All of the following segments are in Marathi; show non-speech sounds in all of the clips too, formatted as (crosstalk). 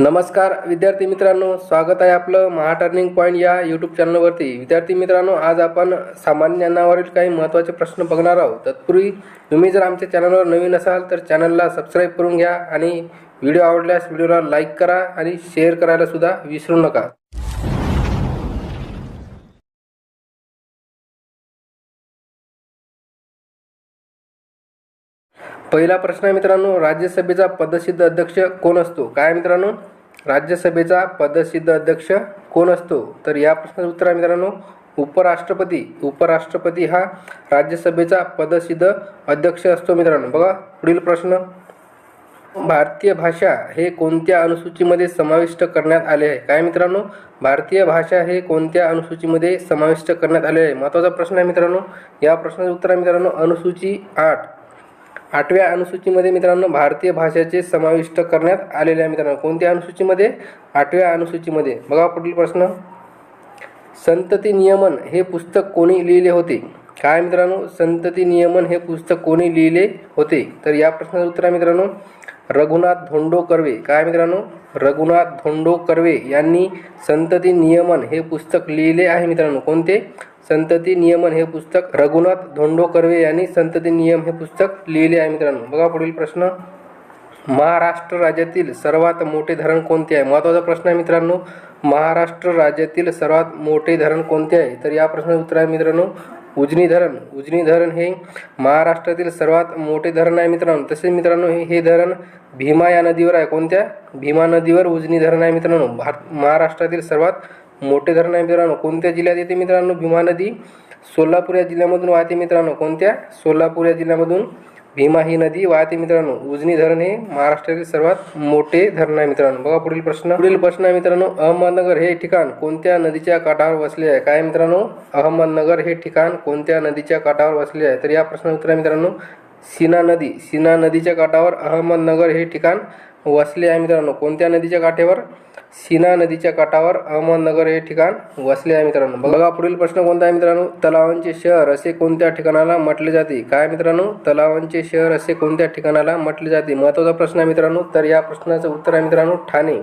नमस्कार विद्यार्थी मित्रांनो स्वागत आहे आपलं महा टर्निंग पॉईंट या यूट्यूब चॅनलवरती विद्यार्थी मित्रांनो आज आपण सामान्य ज्ञानावरील काही महत्त्वाचे प्रश्न बघणार आहोत. तत्पूर्वी तुम्ही जर आमच्या चॅनलवर नवीन असाल तर चॅनलला सबस्क्राईब करून घ्या आणि व्हिडिओ आवडल्यास व्हिडिओला लाईक करा आणि शेअर करायला सुद्धा विसरू नका. पहिला प्रश्न आहे मित्रांनो राज्यसभेचा पदसिद्ध अध्यक्ष कोण असतो? काय मित्रांनो? राज्यसभेचा पदसिद्ध अध्यक्ष कोण असतो? तर या प्रश्नाचं उत्तर आहे मित्रांनो उपराष्ट्रपती. उपराष्ट्रपती हा राज्यसभेचा पदसिद्ध अध्यक्ष असतो मित्रांनो. बघा पुढील प्रश्न. भारतीय भाषा हे कोणत्या अनुसूचीमध्ये समाविष्ट करण्यात आले आहे? काय मित्रांनो? भारतीय भाषा हे कोणत्या अनुसूचीमध्ये समाविष्ट करण्यात आले आहे? महत्त्वाचा प्रश्न आहे मित्रांनो. या प्रश्नाचं उत्तर आहे मित्रांनो अनुसूची आठ. आठव्या अनुसूचीमध्ये मित्रांनो भारतीय भाषेचे समाविष्ट करण्यात आलेले आहे मित्रांनो. कोणत्या अनुसूचीमध्ये? आठव्या अनुसूचीमध्ये. बघा पुढील प्रश्न. संतती नियमन हे पुस्तक कोणी लिहिले होते? काय मित्रांनो? संतती नियमन हे पुस्तक कोणी लिहिले होते? तर या प्रश्नाचं उत्तर आहे मित्रांनो रघुनाथ धोंडो कर्वे काय मित्रांनो? रघुनाथ धोंडो कर्वे यांनी संतती नियमन हे पुस्तक लिहिले आहे मित्रांनो. कोणते? संतती नियमन हे पुस्तक रघुनाथ धोंडो कर्वे यांनी संतती नियम हे पुस्तक लिहिले आहे मित्रांनो. बघा पुढील प्रश्न. महाराष्ट्र राज्यातील सर्वात मोठे धरण कोणते आहे? महत्त्वाचा प्रश्न आहे मित्रांनो. महाराष्ट्र राज्यातील सर्वात मोठे धरण कोणते आहे? तर या प्रश्नाचं उत्तर आहे मित्रांनो उजनी धरण. उजनी धरण हे महाराष्ट्रातील सर्वात मोठे धरण आहे मित्रांनो. तसेच मित्रांनो हे हे धरण भीमा या नदीवर आहे. कोणत्या? भीमा नदीवर उजनी धरण आहे मित्रांनो. भार महाराष्ट्रातील सर्वात मोठे धरण आहे मित्रांनो. कोणत्या जिल्ह्यात येते मित्रांनो? भीमा नदी. सोलापूर या जिल्ह्यामधून वाहते मित्रांनो. कोणत्या? सोलापूर या जिल्ह्यामधून भीमा ही नदी वाहते मित्रांनो. उजनी धरण हे महाराष्ट्रातील सर्वात मोठे धरण आहे मित्रांनो. बघा पुढील प्रश्न. पुढील प्रश्न आहे मित्रांनो. अहमदनगर हे ठिकाण कोणत्या नदीच्या काठावर वसले आहे? काय मित्रांनो? अहमदनगर हे ठिकाण कोणत्या नदीच्या काठावर वसले आहे? तर या प्रश्नाचं उत्तर आहे मित्रांनो. सीना नदी. सीना नदीच्या काठावर अहमदनगर हे ठिकाण वसले आहे मित्रांनो. कोणत्या नदीच्या काठावर? सीना नदीच्या काठावर अहमदनगर हे ठिकाण वसले आहे मित्रांनो. बघा पुढील प्रश्न कोणता आहे मित्रांनो? तलावांचे शहर असे कोणत्या ठिकाणाला म्हटले जाते? काय मित्रांनो? तलावांचे शहर असे कोणत्या ठिकाणाला म्हटले जाते? महत्त्वाचा प्रश्न आहे मित्रांनो. तर या प्रश्नाचं उत्तर आहे मित्रांनो ठाणे.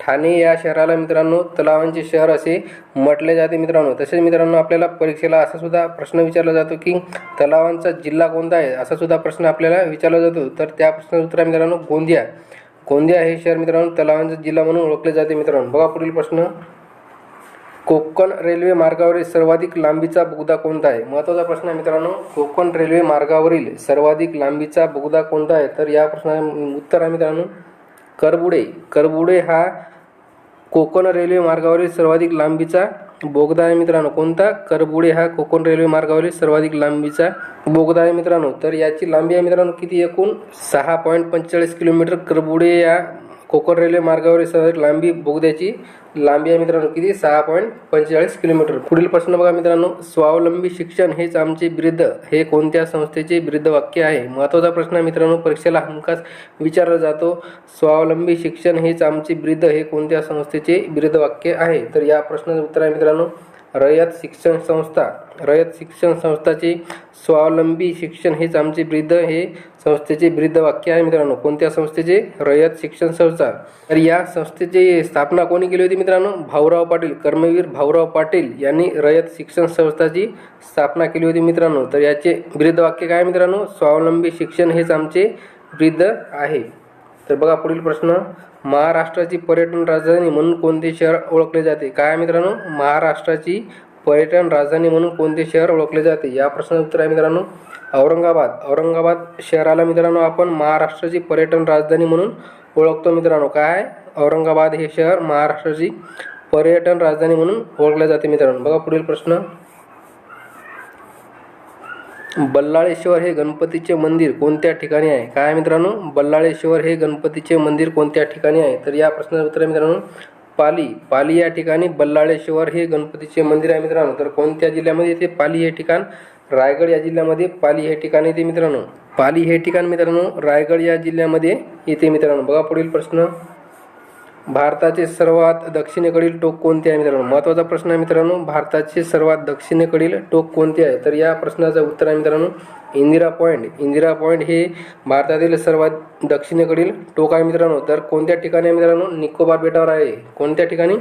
ठाणे या शहराला मित्रांनो तलावांचे शहर असे म्हटले जाते मित्रांनो. तसेच मित्रांनो आपल्याला परीक्षेला असा सुद्धा प्रश्न विचारला जातो की तलावांचा जिल्हा कोणता आहे? असा सुद्धा प्रश्न आपल्याला विचारला जातो. तर त्या प्रश्नाचं उत्तर आहे मित्रांनो गोंदिया. गोंदिया हे शहर मित्रांनो? तलावांचा जिल्हा म्हणून ओळखले जाते मित्रांनो. बघा पुढील प्रश्न. कोकण रेल्वे मार्गावरील सर्वाधिक लांबीचा बोगदा कोणता आहे? महत्त्वाचा प्रश्न आहे मित्रांनो. कोकण रेल्वे मार्गावरील सर्वाधिक लांबीचा बोगदा कोणता आहे? तर या प्रश्नाचे उत्तर आहे मित्रांनो. करबुडे. करबुडे हा कोकण रेल्वे मार्गावरील सर्वाधिक लांबीचा बोगदा आहे मित्रांनो. कोणता? करबुडे हा कोकण रेल्वे मार्गावरील सर्वाधिक लांबीचा बोगदा आहे मित्रांनो. तर याची लांबी आहे मित्रांनो किती? एकूण सहा पॉईंट पंचेचाळीस किलोमीटर. करबुडे या कोकण रेल्वे मार्गावरील सर्वात लांबी बोगद्याची लांबी आहे मित्रांनो किती? सहा पॉईंट पंचेचाळीस किलोमीटर. पुढील प्रश्न बघा मित्रांनो. स्वावलंबी शिक्षण हेच आमचे ब्रिद्ध हे कोणत्या संस्थेचे ब्रिद्ध वाक्य आहे? महत्त्वाचा प्रश्न आहे मित्रांनो. परीक्षेला हमखास विचारला जातो. स्वावलंबी शिक्षण हेच आमचे ब्रिद्ध हे कोणत्या संस्थेचे बिरुद्ध वाक्य आहे? तर या प्रश्नाचं उत्तर आहे मित्रांनो रयत शिक्षण संस्था. रयत शिक्षण संस्थाचे स्वावलंबी शिक्षण हेच आमचे ब्रिद्ध हे संस्थेचे विरुद्ध वाक्य आहे मित्रांनो. कोणत्या संस्थेचे? रयत शिक्षण संस्था. तर या संस्थेची स्थापना कोणी केली होती मित्रांनो? भाऊराव पाटील कर्मवीर भाऊराव पाटील यांनी रयत शिक्षण संस्थाची स्थापना केली होती मित्रांनो. तर याचे विरुद्ध वाक्य काय मित्रांनो? स्वावलंबी शिक्षण हेच आमचे विरुद्ध आहे. तर बघा पुढील प्रश्न. महाराष्ट्राची पर्यटन राजधानी म्हणून कोणते शहर ओळखले जाते? काय मित्रांनो? महाराष्ट्राची पर्यटन राजधानी म्हणून कोणते शहर ओळखले जाते? या प्रश्नाचं उत्तर आहे मित्रांनो औरंगाबाद. औरंगाबाद शहराला मित्रांनो आपण महाराष्ट्राची पर्यटन राजधानी म्हणून ओळखतो मित्रांनो. काय औरंगाबाद हे शहर महाराष्ट्राची पर्यटन राजधानी म्हणून ओळखले जाते मित्रांनो. बघा पुढील प्रश्न. बल्लाळेश्वर हे गणपतीचे मंदिर कोणत्या ठिकाणी आहे? काय मित्रांनो? बल्लाळेश्वर हे गणपतीचे मंदिर कोणत्या ठिकाणी आहे? तर या प्रश्नाचं उत्तर आहे मित्रांनो पाली पाली या ठिकाणी बल्लाळेश्वर हे गणपतीचे मंदिर आहे मित्रांनो. तर कोणत्या जिल्ह्यामध्ये येते? पाली हे ठिकाण. रायगड या जिल्ह्यामध्ये पाली हे ठिकाण येते मित्रांनो. पाली हे ठिकाण मित्रांनो रायगड या जिल्ह्यामध्ये येते मित्रांनो. बघा पुढील प्रश्न. भारताचे सर्वात दक्षिणेकडील टोक कोणते आहे मित्रांनो? महत्त्वाचा प्रश्न आहे मित्रांनो भारताचे सर्वात दक्षिणेकडील टोक कोणते आहे? तर या प्रश्नाचं उत्तर आहे मित्रांनो इंदिरा पॉईंट इंदिरा पॉईंट हे भारतातील सर्वात दक्षिणेकडील टोक आहे मित्रांनो. तर कोणत्या ठिकाणी आहे मित्रांनो? निकोबार बेटावर आहे. कोणत्या ठिकाणी?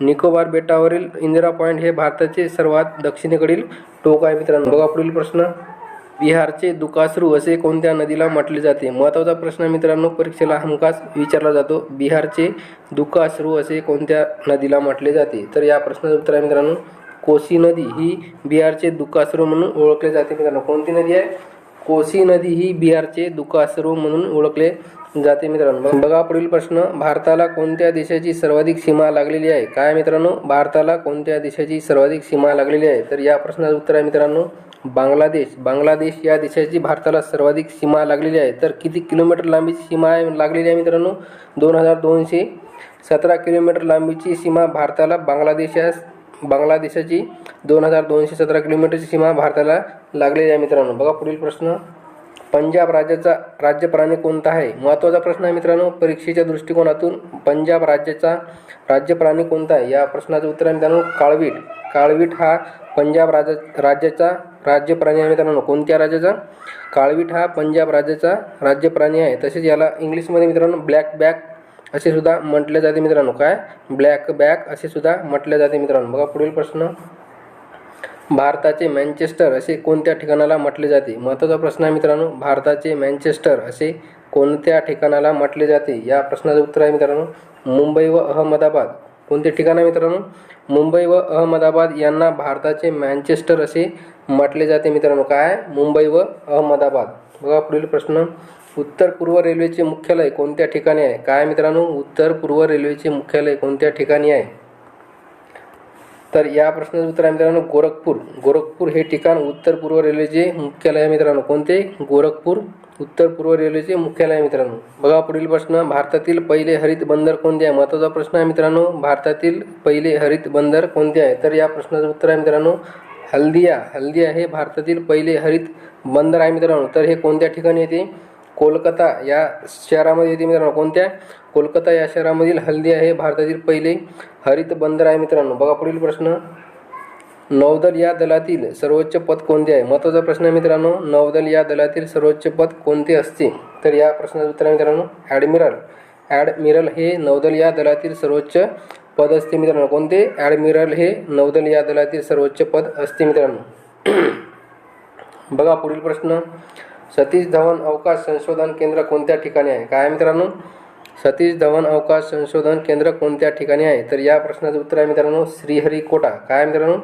निकोबार बेटावरील इंदिरा पॉईंट हे भारताचे सर्वात दक्षिणेकडील टोक आहे मित्रांनो. बघा पुढील प्रश्न. बिहारचे दुकासरू असे कोणत्या नदीला म्हटले जाते? महत्त्वाचा प्रश्न मित्रांनो परीक्षेला हमखास विचारला जातो. बिहारचे दुकासरू असे कोणत्या नदीला म्हटले जाते? तर या प्रश्नाचं उत्तर आहे मित्रांनो कोसी नदी. ही बिहारचे दुकासरू म्हणून ओळखले जाते मित्रांनो. कोणती नदी आहे? कोसी नदी ही बिहारचे दुकासरू म्हणून ओळखले जाते मित्रांनो. बघा पुढील प्रश्न भारताला कोणत्या देशाची सर्वाधिक सीमा लागलेली आहे? काय मित्रांनो? भारताला कोणत्या देशाची सर्वाधिक सीमा लागलेली आहे? तर या प्रश्नाचं उत्तर आहे मित्रांनो बांगलादेश. बांगलादेश या देशाची भारताला सर्वाधिक सीमा लागलेली आहे. तर किती किलोमीटर लांबीची सीमा आहे लागलेली आहे मित्रांनो? दोन हजार दोनशे सतरा किलोमीटर लांबीची सीमा भारताला बांगलादेश या बांगलादेशाची दोन हजार दोनशे सतरा किलोमीटरची सीमा भारताला लागलेली आहे मित्रांनो. बघा पुढील प्रश्न. पंजाब राज्याचा राज्य प्राणी कोणता आहे? महत्त्वाचा प्रश्न आहे मित्रांनो. परीक्षेच्या दृष्टिकोनातून पंजाब राज्याचा राज्य प्राणी कोणता आहे? या प्रश्नाचं उत्तर आहे मित्रांनो काळवीट. काळवीट हा पंजाब राज्या राज्याचा राज्य प्राणी आहे मित्रांनो. कोणत्या राज्याचा? काळवीट हा पंजाब राज्याचा राज्य प्राणी आहे. तसेच याला इंग्लिशमध्ये मित्रांनो ब्लॅक बॅक असे सुद्धा म्हटले जाते मित्रांनो. काय? ब्लॅक बॅक असे सुद्धा म्हटले जाते मित्रांनो. बघा पुढील प्रश्न. भारताचे मँचेस्टर असे कोणत्या ठिकाणाला म्हटले जाते? महत्त्वाचा प्रश्न आहे मित्रांनो. भारताचे मँचेस्टर असे कोणत्या ठिकाणाला म्हटले जाते? या प्रश्नाचं उत्तर आहे मित्रांनो. मुंबई व अहमदाबाद. कोणते ठिकाण आहे मित्रांनो? मुंबई व अहमदाबाद यांना भारताचे मॅन्चेस्टर असे म्हटले जाते मित्रांनो. काय? मुंबई व अहमदाबाद. बघा पुढील प्रश्न. उत्तर पूर्व रेल्वेचे मुख्यालय कोणत्या ठिकाणी आहे? काय मित्रांनो उत्तर पूर्व रेल्वेचे मुख्यालय कोणत्या ठिकाणी आहे? तर या प्रश्नाचं उत्तर आहे मित्रांनो गोरखपूर. गोरखपूर हे ठिकाण उत्तर पूर्व रेल्वेचे मुख्यालय आहे मित्रांनो. कोणते? गोरखपूर. उत्तर पूर्व रेल्वेचे मुख्यालय आहे मित्रांनो. बघा पुढील प्रश्न. भारतातील पहिले हरित बंदर कोणते आहे? महत्त्वाचा प्रश्न आहे मित्रांनो. भारतातील पहिले हरित बंदर कोणते आहे? तर या प्रश्नाचं उत्तर आहे मित्रांनो हल्दिया. हल्दिया हे भारतातील पहिले हरित बंदर आहे मित्रांनो. तर हे कोणत्या ठिकाणी येते कोलकाता या शहरामध्ये येते मित्रांनो. कोणत्या? कोलकाता या शहरामधील हल्दी हे भारतातील पहिले हरित बंदर आहे मित्रांनो. बघा पुढील प्रश्न. नौदल या दलातील सर्वोच्च पद कोणते आहे? महत्त्वाचा प्रश्न आहे मित्रांनो. नौदल या दलातील सर्वोच्च पद कोणते असते? तर या प्रश्नाचं उत्तर आहे मित्रांनो ॲडमिरल. ॲडमिरल हे नौदल या दलातील सर्वोच्च पद असते मित्रांनो. कोणते? ॲडमिरल हे नौदल या दलातील सर्वोच्च पद असते मित्रांनो. (clears throat) बघा पुढील प्रश्न. सतीश धवन अवकाश संशोधन केंद्र कोणत्या ठिकाणी आहे? काय मित्रांनो? सतीश धवन अवकाश संशोधन केंद्र कोणत्या ठिकाणी आहे? तर या प्रश्नाचं उत्तर आहे मित्रांनो श्रीहरिकोटा. काय मित्रांनो?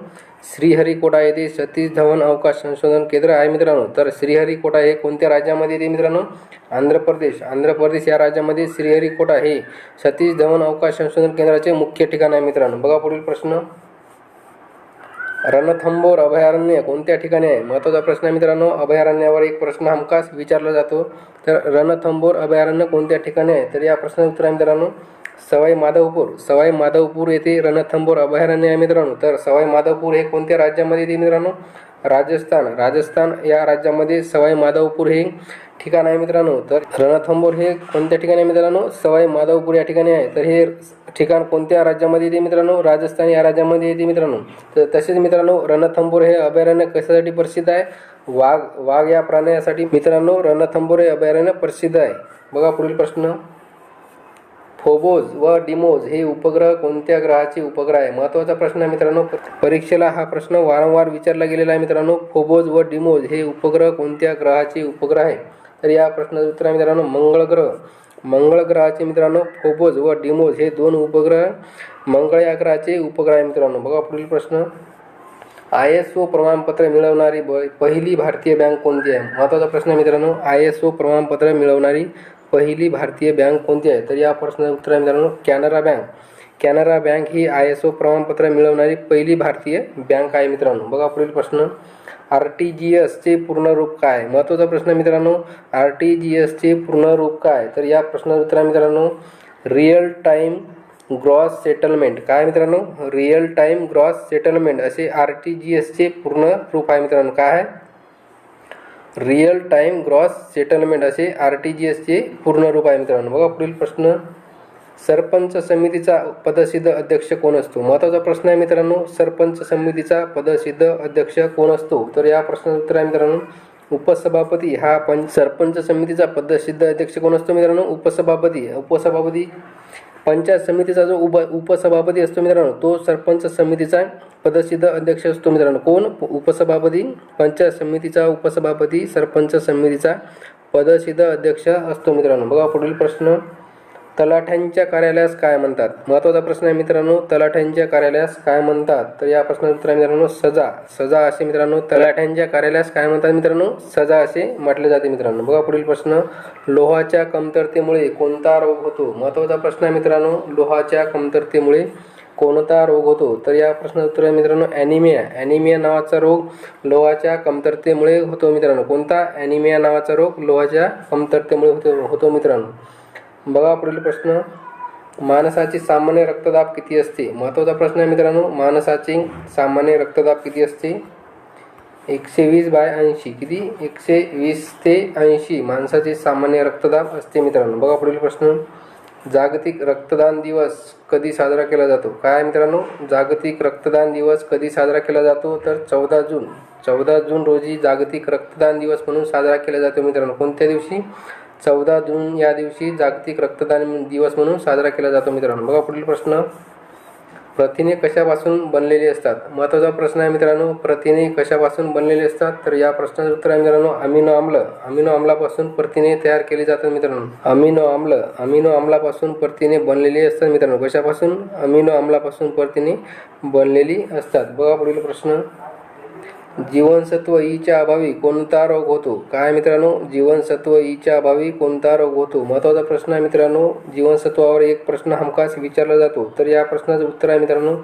श्रीहरिकोटा येथे सतीश धवन अवकाश संशोधन केंद्र आहे मित्रांनो. तर श्रीहरिकोटा हे कोणत्या राज्यामध्ये येते मित्रांनो? आंध्र प्रदेश. आंध्र प्रदेश या राज्यामध्ये श्रीहरिकोटा हे सतीश धवन अवकाश संशोधन केंद्राचे मुख्य ठिकाण आहे मित्रांनो. बघा पुढील प्रश्न. रणथंबोर अभयारण्य कोणत्या ठिकाणी आहे? महत्त्वाचा प्रश्न आहे मित्रांनो अभयारण्यावर एक प्रश्न हमखास विचारला जातो. तर रणथंबोर अभयारण्य कोणत्या ठिकाणी आहे? तर या प्रश्नाचं उत्तर आहे मित्रांनो सवाई माधवपूर. सवाई माधवपूर येथे रणथंबोर अभयारण्य आहे मित्रांनो. तर सवाई माधवपूर हे कोणत्या राज्यामध्ये येते मित्रांनो? राजस्थान. राजस्थान या राज्यामध्ये सवाई माधवपूर हे ठिकाण आहे मित्रांनो. तर रणथंबोर हे कोणत्या ठिकाणी आहे मित्रांनो? सवाई माधवपूर या ठिकाणी आहे. तर हे ठिकाण कोणत्या राज्यामध्ये येते मित्रांनो? राजस्थान या राज्यामध्ये येते मित्रांनो. तर तसेच मित्रांनो रणथंबोर हे अभयारण्य कशासाठी प्रसिद्ध आहे? वाघ वाघ या प्राण्यासाठी मित्रांनो रणथंबोर हे अभयारण्य प्रसिद्ध आहे. बघा पुढील प्रश्न. फोबोज व डिमोज हे उपग्रह कोणत्या ग्रहाचे उपग्रह आहे? महत्त्वाचा प्रश्न आहे मित्रांनो. परीक्षेला हा प्रश्न वारंवार विचारला गेलेला आहे मित्रांनो. फोबोज व डिमोज हे उपग्रह कोणत्या ग्रहाचे उपग्रह आहे? तर या प्रश्नाचं उत्तर आहे मित्रांनो मंगळ ग्रह. मंगळ ग्रहाचे मित्रांनो फोबोज व डिमोज हे दोन उपग्रह मंगळ या ग्रहाचे उपग्रह आहे मित्रांनो. बघा पुढील प्रश्न. आय एस ओ प्रमाणपत्र मिळवणारी ब पहिली भारतीय बँक कोणती आहे? महत्त्वाचा प्रश्न आहे मित्रांनो. आय एस ओ प्रमाणपत्र मिळवणारी पहिली भारतीय बँक कोणती आहे? तर या प्रश्नाचं उत्तर आहे मित्रांनो कॅनरा बँक. कॅनरा बँक ही आय एस ओ प्रमाणपत्र मिळवणारी पहिली भारतीय बँक आहे मित्रांनो. बघा पुढील प्रश्न. आर टी जी एसचे पूर्ण रूप काय आहे? महत्त्वाचा प्रश्न मित्रांनो आर टी जी एसचे पूर्ण रूप काय तर या प्रश्नाचं उत्तर आहे मित्रांनो रिअल टाईम ग्रॉस सेटलमेंट काय मित्रांनो? रिअल टाईम ग्रॉस सेटलमेंट असे आर टी जी एसचे पूर्ण रूप आहे मित्रांनो. काय आहे? रिअल टाईम ग्रॉस सेटलमेंट असे आर टी जी एसचे पूर्ण रूप आहे मित्रांनो. बघा पुढील प्रश्न. सरपंच समितीचा पदसिद्ध अध्यक्ष कोण असतो? महत्त्वाचा प्रश्न आहे मित्रांनो सरपंच समितीचा पदसिद्ध अध्यक्ष कोण असतो? तर या प्रश्नाचं उत्तर आहे मित्रांनो उपसभापती. हा पण सरपंच समितीचा पदसिद्ध अध्यक्ष कोण असतो मित्रांनो? उपसभापती. उपसभापती पंचायत समितीचा जो उप उपसभापती असतो मित्रांनो तो सरपंच समितीचा पदसिद्ध अध्यक्ष असतो मित्रांनो. कोण? उपसभापती पंचायत समितीचा उपसभापती सरपंच समितीचा पदसिद्ध अध्यक्ष असतो मित्रांनो. बघा पुढील प्रश्न. तलाठ्यांच्या कार्यालयास काय म्हणतात? महत्त्वाचा प्रश्न आहे मित्रांनो तलाठ्यांच्या कार्यालयास काय म्हणतात? तर या प्रश्नाचं उत्तर मित्रांनो सजा. सजा असे मित्रांनो तलाठ्यांच्या कार्यालयास काय म्हणतात मित्रांनो? सजा असे म्हटले जाते मित्रांनो. बघा पुढील प्रश्न. लोहाच्या कमतरतेमुळे कोणता रोग होतो? महत्त्वाचा प्रश्न आहे मित्रांनो लोहाच्या कमतरतेमुळे कोणता रोग होतो? तर या प्रश्नाचं उत्तर आहे मित्रांनो ॲनिमिया ॲनिमिया नावाचा रोग लोहाच्या कमतरतेमुळे होतो मित्रांनो. कोणता? ॲनिमिया नावाचा रोग लोहाच्या कमतरतेमुळे होतो होतो मित्रांनो. बघा पुढील प्रश्न. माणसाची सामान्य रक्तदाब किती असते? महत्त्वाचा प्रश्न आहे मित्रांनो. माणसाची सामान्य रक्तदाब किती असते? एकशे वीस बाय ऐंशी. किती? एकशे वीस ते ऐंशी. माणसाचे सामान्य रक्तदाब असते मित्रांनो. बघा पुढील प्रश्न. जागतिक रक्तदान दिवस कधी साजरा केला जातो? काय मित्रांनो? जागतिक रक्तदान दिवस कधी साजरा केला जातो? तर चौदा जून. चौदा जून रोजी जागतिक रक्तदान दिवस म्हणून साजरा केला जातो मित्रांनो. कोणत्या दिवशी? चौदा जून या दिवशी जागतिक रक्तदान दिवस म्हणून साजरा केला जातो मित्रांनो. बघा पुढील प्रश्न. प्रथिने कशापासून बनलेली असतात? महत्त्वाचा प्रश्न आहे मित्रांनो प्रथिने कशापासून बनलेली असतात? तर या प्रश्नाचं उत्तर आहे मित्रांनो अमिनो आम्ल. अमिनो आम्लापासून प्रथिने तयार केली जातात मित्रांनो. अमिनो आम्ल. अमिनो आम्लापासून प्रथिने बनलेली असतात मित्रांनो. कशापासून? अमिनो आम्लापासून प्रथिने बनलेली असतात. बघा पुढील प्रश्न. जीवनसत्व ईच्या अभावी कोणता रोग होतो? काय मित्रांनो? जीवनसत्व ईच्या अभावी कोणता रोग होतो? महत्त्वाचा प्रश्न आहे मित्रांनो. जीवनसत्वावर एक प्रश्न हमखास विचारला जातो. तर या प्रश्नाचं उत्तर आहे मित्रांनो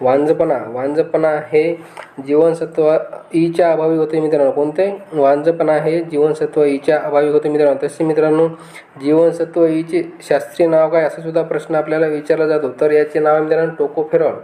वांजपणा. वांजपणा हे जीवनसत्व ईच्या अभावी होते मित्रांनो. कोणते? वांजपणा हे जीवनसत्व ईच्या अभावी होते मित्रांनो. तसे मित्रांनो जीवनसत्व ईचे शास्त्रीय नाव काय? असा सुद्धा प्रश्न आपल्याला विचारला जातो. तर याचे नाव आहे मित्रांनो टोकोफेरॉल.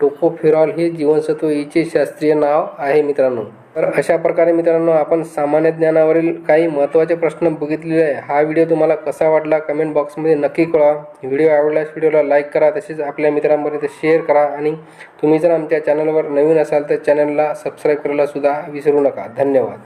टोकोफेरॉल हे जीवनसत्व ईचे शास्त्रीय नाव आहे मित्रांनो. तर अशा प्रकारे मित्रांनो आपण सामान्य ज्ञानावरील काही महत्त्वाचे प्रश्न बघितलेले आहे. हा व्हिडिओ तुम्हाला कसा वाटला कमेंट बॉक्समध्ये नक्की कळवा. व्हिडिओ आवडल्यास व्हिडिओला लाईक करा तसेच आपल्या मित्रांपर्यंत शेअर करा आणि तुम्ही जर आमच्या चॅनलवर नवीन असाल तर चॅनलला सबस्क्राईब करायला सुद्धा विसरू नका. धन्यवाद.